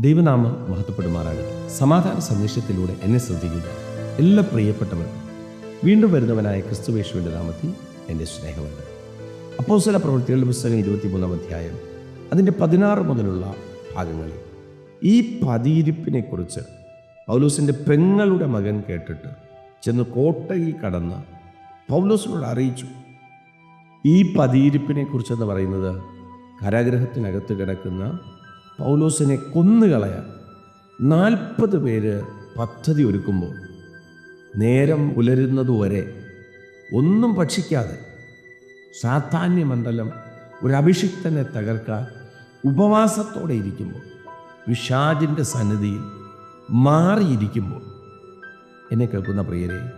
ദൈവനാമം മഹത്വപ്പെടുമാറാകട്ടെ. സമാധാന സന്ദേശത്തിലൂടെ എന്നെ ശ്രദ്ധിക്കുക. എല്ലാ പ്രിയപ്പെട്ടവർക്കും വീണ്ടും വരുന്നവനായ ക്രിസ്തുവേശുവിന്റെ നാമത്തിൽ എന്റെ സ്നേഹമുണ്ട് അപ്പോസ്തല പ്രവൃത്തികളുടെ പുസ്തകം ഇരുപത്തിമൂന്നാം അധ്യായം അതിന്റെ പതിനാറ് മുതലുള്ള ഭാഗങ്ങളിൽ ഈ പതിയിരിപ്പിനെക്കുറിച്ച് പൗലോസിന്റെ പെങ്ങളുടെ മകൻ കേട്ടിട്ട് ചെന്ന് കോട്ടയിൽ കടന്ന് പൗലോസിനോട് അറിയിച്ചു. ഈ പതിയിരിപ്പിനെ കുറിച്ചെന്ന് പറയുന്നത് കാരാഗ്രഹത്തിനകത്ത് കിടക്കുന്ന പൗലോസിനെ കൊന്നുകളയാൻ നാൽപ്പത് പേര് പദ്ധതി ഒരുക്കുമ്പോൾ നേരം പുലരുന്നതുവരെ ഒന്നും ഭക്ഷിക്കാതെ സാധാന്യമണ്ഡലം ഒരു അഭിഷിക്തനെ തകർക്കാൻ ഉപവാസത്തോടെ ഇരിക്കുമ്പോൾ വിഷാദിന്റെ സന്നിധിയിൽ മാറിയിരിക്കുമ്പോൾ. എന്നെ കേൾക്കുന്ന പ്രിയരെ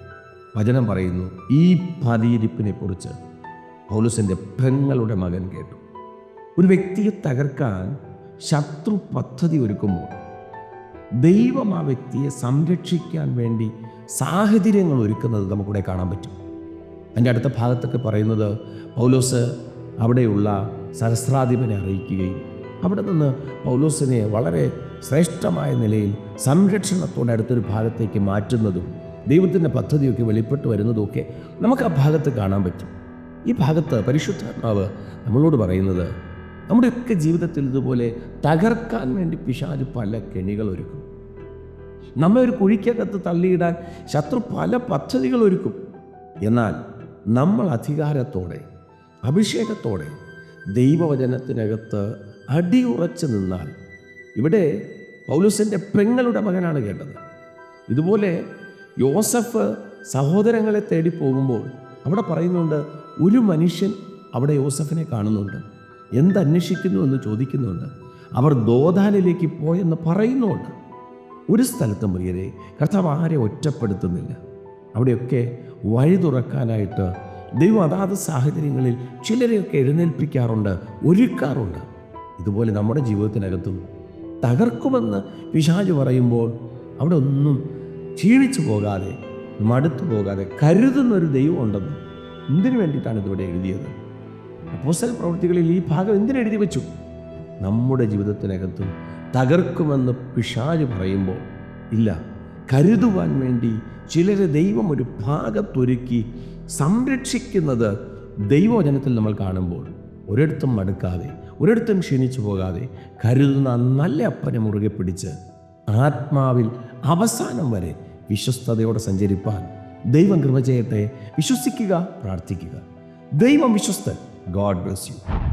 വചനം പറയുന്നു ഈ പതിയിരിപ്പിനെ കുറിച്ച് പൗലുസിന്റെ പെങ്ങളുടെ മകൻ കേട്ടു. ഒരു വ്യക്തിയെ തകർക്കാൻ ശത്രു പദ്ധതി ഒരുക്കുമ്പോൾ ദൈവം ആ വ്യക്തിയെ സംരക്ഷിക്കാൻ വേണ്ടി സാഹചര്യങ്ങൾ ഒരുക്കുന്നത് നമുക്കിവിടെ കാണാൻ പറ്റും. അതിന്റെ അടുത്ത ഭാഗത്തൊക്കെ പറയുന്നത് പൗലോസ് അവിടെയുള്ള സഹസ്രാധിപനെ അറിയിക്കുകയും അവിടെ നിന്ന് പൗലോസിനെ വളരെ ശ്രേഷ്ഠമായ നിലയിൽ സംരക്ഷണത്തോടെ അടുത്തൊരു ഭാഗത്തേക്ക് മാറ്റുന്നതും ദൈവത്തിന്റെ പദ്ധതിയൊക്കെ വെളിപ്പെട്ട് വരുന്നതുമൊക്കെ നമുക്ക് ആ ഭാഗത്ത് കാണാൻ പറ്റും. ഈ ഭാഗത്ത് പരിശുദ്ധാത്മാവ് നമ്മളോട് പറയുന്നത് നമ്മുടെയൊക്കെ ജീവിതത്തിൽ ഇതുപോലെ തകർക്കാൻ വേണ്ടി പിശാജ് പല കെണികൾ ഒരുക്കും. നമ്മെ ഒരു കുഴിക്കകത്ത് തള്ളിയിടാൻ ശത്രു പല പദ്ധതികൾ ഒരുക്കും. എന്നാൽ നമ്മൾ അധികാരത്തോടെ അഭിഷേകത്തോടെ ദൈവവചനത്തിനകത്ത് അടിയുറച്ചു നിന്നാൽ ഇവിടെ പൗലുസിന്റെ പെങ്ങളുടെ മകനാണ് കേട്ടത്. ഇതുപോലെ യോസഫ് സഹോദരങ്ങളെ തേടി പോകുമ്പോൾ അവിടെ പറയുന്നുണ്ട് ഒരു മനുഷ്യൻ അവിടെ യോസഫിനെ കാണുന്നുണ്ട്. എന്തന്വേഷിക്കുന്നു എന്ന് ചോദിക്കുന്നുണ്ട്. അവർ ദോധാനിലേക്ക് പോയെന്ന് പറയുന്നുണ്ട്. ഒരു സ്ഥലത്തും പ്രിയരെ കർത്താവ് ആരെ ഒറ്റപ്പെടുത്തുന്നില്ല. അവിടെയൊക്കെ വഴി തുറക്കാനായിട്ട് ദൈവം അതാത് സാഹചര്യങ്ങളിൽ ചിലരെയൊക്കെ എഴുന്നേൽപ്പിക്കാറുണ്ട് ഒരുക്കാറുണ്ട്. ഇതുപോലെ നമ്മുടെ ജീവിതത്തിനകത്തും തകർക്കുമെന്ന് പിശാജ് പറയുമ്പോൾ അവിടെ ഒന്നും ക്ഷീണിച്ചു പോകാതെ മടുത്തു പോകാതെ കരുതുന്നൊരു ദൈവം ഉണ്ടെന്ന് എന്തിനു വേണ്ടിയിട്ടാണ് ഇതിവിടെ എഴുതിയത്? അപ്പോസ്റ്റൽ പ്രവൃത്തികളിൽ ഈ ഭാഗം എന്തിനെഴുതി വെച്ചു? നമ്മുടെ ജീവിതത്തിനകത്തും തകർക്കുമെന്ന് പിശാജ് പറയുമ്പോൾ ഇല്ല കരുതുവാൻ വേണ്ടി ചിലരെ ദൈവം ഒരു ഭാഗത്തൊരുക്കി സംരക്ഷിക്കുന്നത് ദൈവവചനത്തിൽ നമ്മൾ കാണുമ്പോൾ ഒരിടത്തും മടുക്കാതെ ഒരിടത്തും ക്ഷീണിച്ചു പോകാതെ കരുതുന്ന നല്ല അപ്പനെ മുറുകെ പിടിച്ച് ആത്മാവിൽ അവസാനം വരെ വിശ്വസ്തയോടെ സഞ്ചരിപ്പാൻ ദൈവം കൃപ ചെയ്യട്ടെ വിശ്വസിക്കുക പ്രാർത്ഥിക്കുക. ദൈവം വിശ്വസ്തൻ. God bless you.